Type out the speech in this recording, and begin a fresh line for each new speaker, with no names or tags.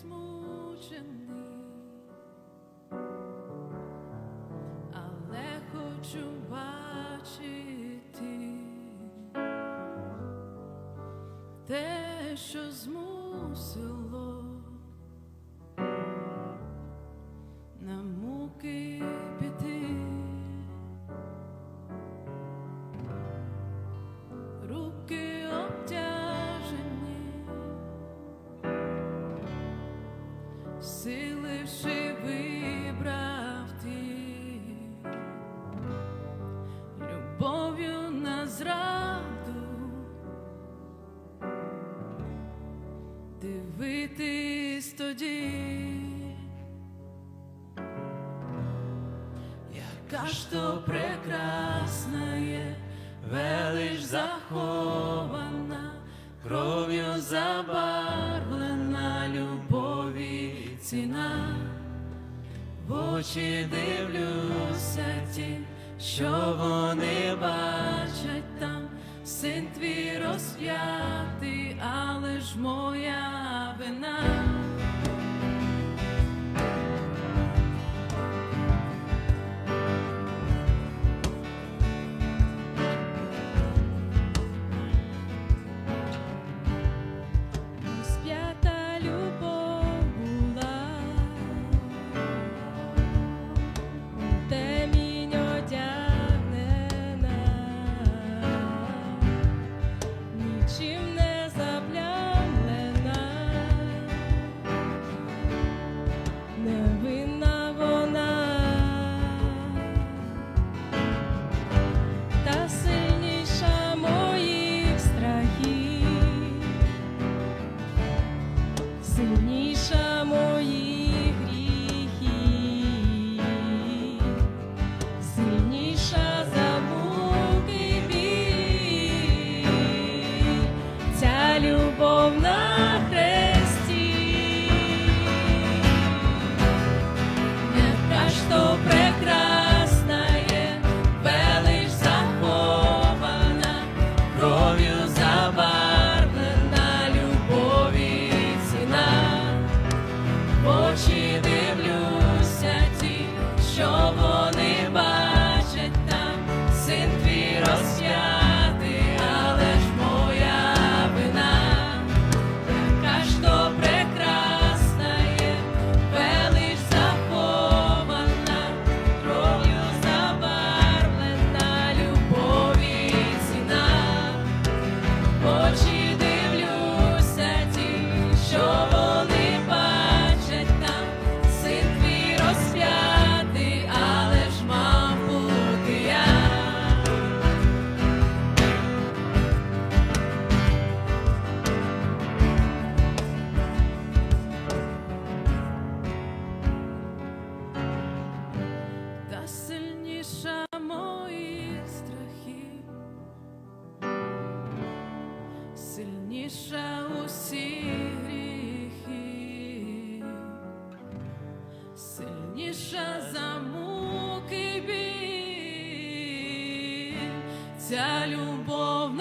змучений, але хочу бачити те, що змусило силивши вибрав ти. Любов'ю на зраду, дивитись тоді. Яка прекрасна є, велич захована, кров'ю любові ціна. В очі дивлюся ті, що вони бачать там, син твій розп'ятий, але ж моя вина. Сильніша усіх гріхи, сильніша за муки біль, ця любов